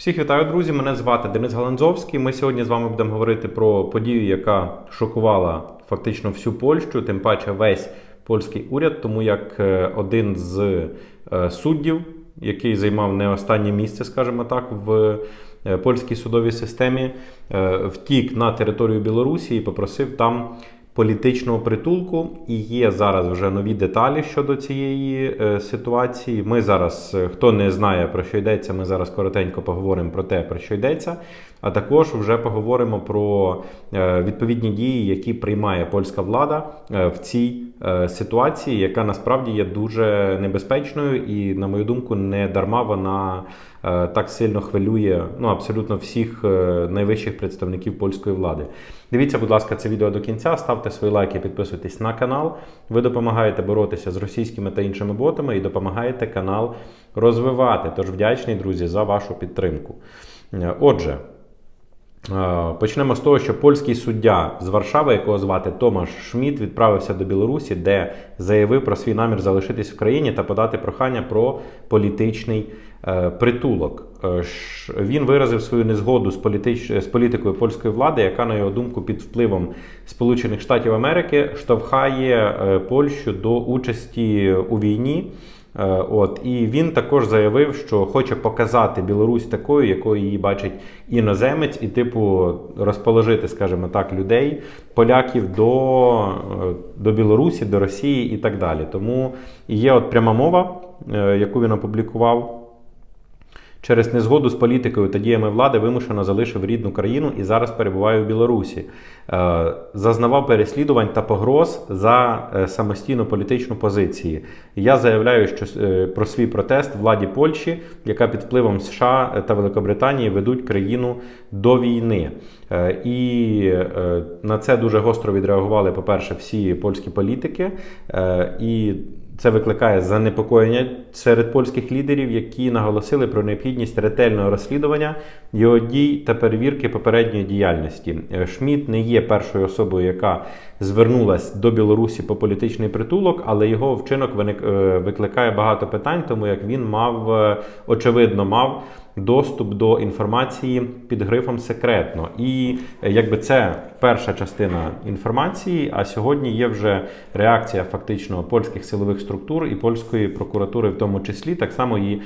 Всіх вітаю, друзі! Мене звати Денис Галанзовський. Ми сьогодні з вами будемо говорити про подію, яка шокувала фактично всю Польщу, тим паче весь польський уряд, тому як е, один з е, суддів, який займав не останнє місце, скажімо так, в е, польській судовій системі, втік на територію Білорусі і попросив там політичного притулку. І є зараз вже нові деталі щодо цієї е, ситуації. Ми зараз, е, хто не знає про що йдеться, ми зараз коротенько поговоримо про те, про що йдеться. А також вже поговоримо про е, відповідні дії, які приймає польська влада е, в цій е, ситуації, яка насправді є дуже небезпечною, і, на мою думку, не дарма вона так сильно хвилює ну, абсолютно всіх е, найвищих представників польської влади. Дивіться, будь ласка, це відео до кінця, ставте свої лайки, підписуйтесь на канал. Ви допомагаєте боротися з російськими та іншими ботами і допомагаєте канал розвивати. Тож вдячний, друзі, за вашу підтримку. Е, Отже. Е, Почнемо з того, що польський суддя з Варшави, якого звати Томаш Шмідт, відправився до Білорусі, де заявив про свій намір залишитись в країні та подати прохання про політичний е, притулок. Е, Він виразив свою незгоду з, політич... з політикою польської влади, яка, на його думку, під впливом Сполучених Штатів Америки штовхає Польщу до участі у війні. Е, От і він також заявив, що хоче показати Білорусь такою, якою її бачить іноземець, і типу розположити, скажімо так, людей, поляків до, е, до Білорусі, до Росії і так далі. Тому є от пряма мова, е, яку він опублікував. Через незгоду з політикою та діями влади вимушено залишив рідну країну і зараз перебуває в Білорусі. Е, Зазнавав переслідувань та погроз за е, самостійну політичну позицію. Я заявляю, що е, про свій протест владі Польщі, яка під впливом США та Великобританії ведуть країну до війни. І на це дуже гостро відреагували, по-перше, всі польські політики. І це викликає занепокоєння серед польських лідерів, які наголосили про необхідність ретельного розслідування його дій та перевірки попередньої діяльності. Шмідт не є першою особою, яка звернулась до Білорусі по політичний притулок, але його вчинок виник- е, викликає багато питань, тому як він мав е, очевидно мав доступ до інформації під грифом секретно. І е, якби це перша частина інформації. А сьогодні є вже реакція фактично польських силових структур і польської прокуратури, в тому числі, так само і е,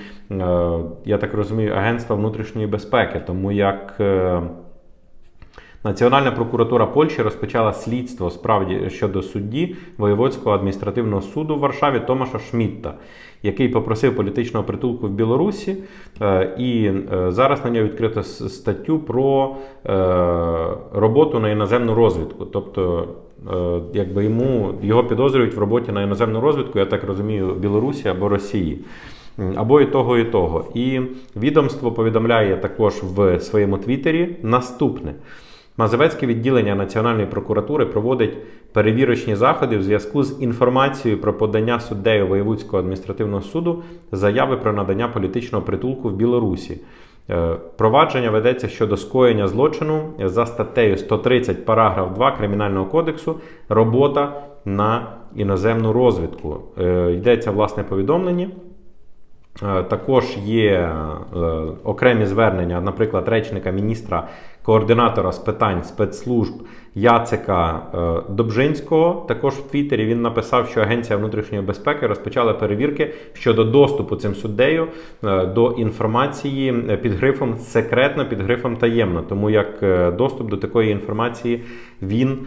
я так розумію, агентства внутрішньої безпеки, тому як. Національна прокуратура Польщі розпочала слідство справді щодо судді Воєводського адміністративного суду в Варшаві Томаша Шмітта, який попросив політичного притулку в Білорусі, Е, і е, зараз на нього відкрито статтю про е, роботу на іноземну розвідку. Тобто, якби йому його підозрюють в роботі на іноземну розвідку, я так розумію, Білорусі або Росії. Або і того, і того. І відомство повідомляє також в своєму твіттері наступне. Мазовецьке відділення Національної прокуратури проводить перевірочні заходи в зв'язку з інформацією про подання суддею Воєвудського адміністративного суду заяви про надання політичного притулку в Білорусі. Е, Провадження ведеться щодо скоєння злочину за статтею 130 параграф 2 Кримінального кодексу робота на іноземну розвідку. Е, Йдеться власне повідомлення. Е, Також є е, окремі звернення, наприклад, речника міністра координатора з питань спецслужб Яцика е, Добжинського. Також в Твіттері він написав, що Агенція внутрішньої безпеки розпочала перевірки щодо доступу цим суддею до інформації під грифом секретно, під грифом таємно, тому як доступ до такої інформації він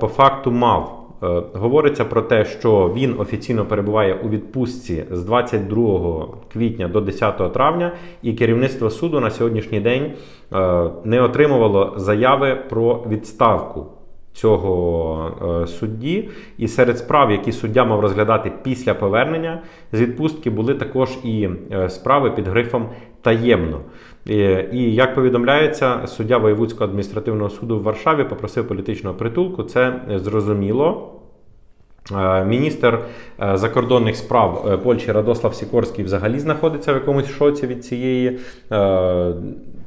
по факту мав. Е, Говориться про те, що він офіційно перебуває у відпустці з 22 квітня до 10 травня, і керівництво суду на сьогоднішній день е, не отримувало заяви про відставку цього е, судді. І серед справ, які суддя мав розглядати після повернення з відпустки, були також і е, справи під грифом таємно. І як повідомляється, суддя Воєвудського адміністративного суду в Варшаві попросив політичного притулку. Це зрозуміло. Е, Міністр закордонних справ Польщі Радослав Сікорський взагалі знаходиться в якомусь шоці від цієї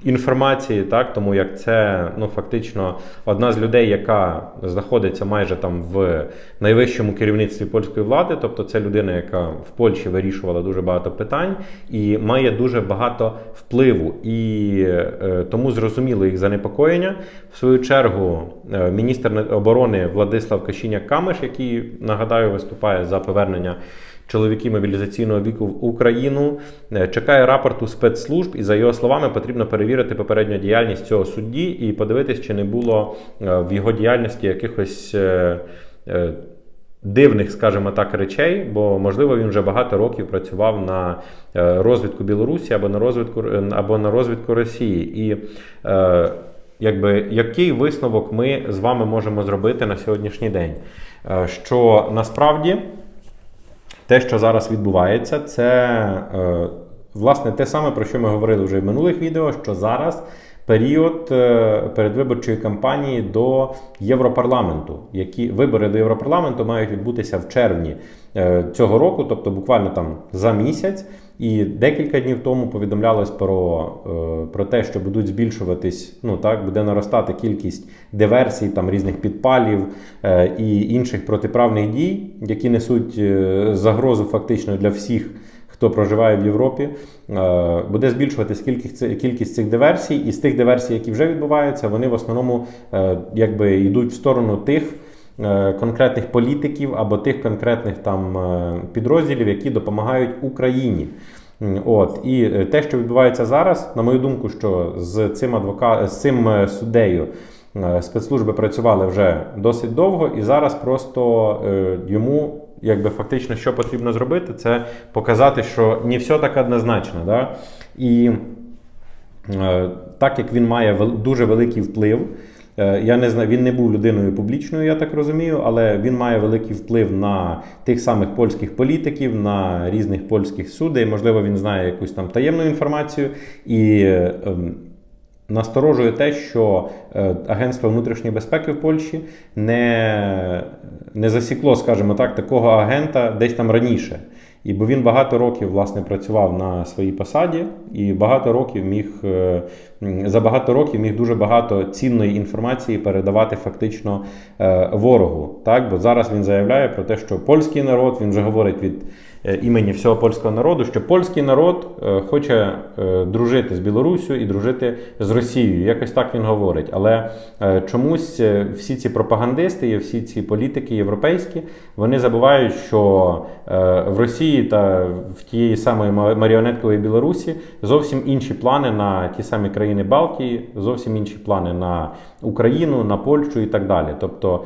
інформації, так тому як це ну фактично одна з людей, яка знаходиться майже там в найвищому керівництві польської влади, тобто це людина, яка в Польщі вирішувала дуже багато питань і має дуже багато впливу. І е, тому зрозуміло їх занепокоєння. В свою чергу, е, міністр оборони Владислав Кашіняк Камиш, який нагадаю виступає за повернення чоловіків мобілізаційного віку в Україну. Е, Чекає рапорту спецслужб, і за його словами потрібно перевірити попередню діяльність цього судді і подивитись, чи не було е, в його діяльності якихось. е, Дивних, скажімо так, речей, бо можливо він вже багато років працював на розвідку Білорусі або на розвідку або на розвідку Росії. І е, якби який висновок ми з вами можемо зробити на сьогоднішній день? Що насправді те, що зараз відбувається, це е, власне те саме, про що ми говорили вже в минулих відео, що зараз період е, передвиборчої кампанії до Європарламенту. Які вибори до Європарламенту мають відбутися в червні е, цього року, тобто буквально там за місяць. І декілька днів тому повідомлялось про, е, про те, що будуть збільшуватись, ну так, буде наростати кількість диверсій, там різних підпалів і інших протиправних дій, які несуть загрозу фактично для всіх. Хто проживає в Європі, Е, буде збільшуватись кількість, цих диверсій, і з тих диверсій, які вже відбуваються, вони в основному е, якби йдуть в сторону тих е, конкретних політиків або тих конкретних там підрозділів, які допомагають Україні. От і те, що відбувається зараз, на мою думку, що з цим адвока... з цим суддею спецслужби працювали вже досить довго, і зараз просто йому. Якби фактично, що потрібно зробити, це показати, що не все так однозначно. Да? І Е, так як він має вел- дуже великий вплив, е, я не знаю, він не був людиною публічною, я так розумію, але він має великий вплив на тих самих польських політиків, на різних польських судей. Можливо, він знає якусь там таємну інформацію. І е, ем, насторожує те, що е, Агентство внутрішньої безпеки в Польщі не, не засікло, скажімо так, такого агента десь там раніше. І бо він багато років власне працював на своїй посаді, і багато років міг е, за багато років міг дуже багато цінної інформації передавати фактично е, ворогу. Так, бо зараз він заявляє про те, що польський народ він вже говорить від імені всього польського народу, що польський народ е, хоче е, дружити з Білоруссю і дружити з Росією. Якось так він говорить. Але е, чомусь е, всі ці пропагандисти і всі ці політики європейські вони забувають, що е, в Росії та в тієї самої маріонеткової Білорусі зовсім інші плани на ті самі країни Балтії, зовсім інші плани на Україну, на Польщу і так далі. Тобто,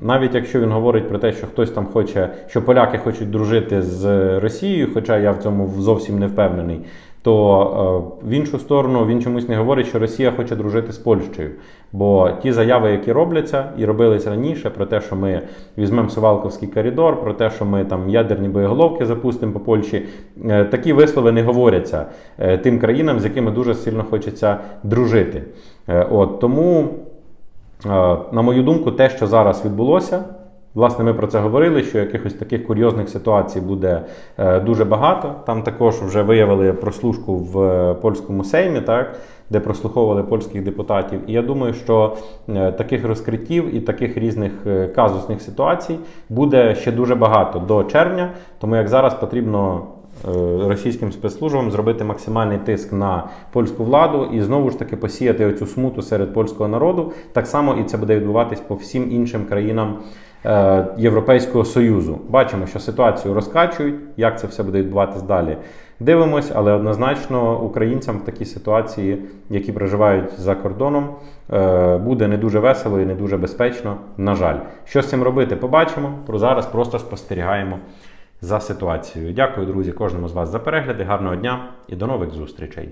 навіть якщо він говорить про те, що хтось там хоче, що поляки хочуть дружити з Росією, хоча я в цьому зовсім не впевнений. То е, в іншу сторону він чомусь не говорить, що Росія хоче дружити з Польщею. Бо ті заяви, які робляться і робились раніше, про те, що ми візьмемо Сувалковський коридор, про те, що ми там ядерні боєголовки запустимо по Польщі, е, такі вислови не говоряться е, тим країнам, з якими дуже сильно хочеться дружити. От тому, на мою думку, те, що зараз відбулося. Власне, ми про це говорили, що якихось таких курйозних ситуацій буде е, дуже багато. Там також вже виявили прослушку в е, польському сеймі, так, де прослуховували польських депутатів. І я думаю, що е, таких розкриттів і таких різних казусних ситуацій буде ще дуже багато до червня. Тому як зараз потрібно російським спецслужбам зробити максимальний тиск на польську владу і знову ж таки посіяти оцю смуту серед польського народу. Так само і це буде відбуватись по всім іншим країнам. Е, Європейського союзу бачимо, що ситуацію розкачують. Як це все буде відбуватись далі? Дивимось, але однозначно українцям в такій ситуації, які проживають за кордоном, е, буде не дуже весело і не дуже безпечно. На жаль, що з цим робити, побачимо. Про зараз просто спостерігаємо за ситуацією. Дякую, друзі, кожному з вас за перегляди. Гарного дня і до нових зустрічей.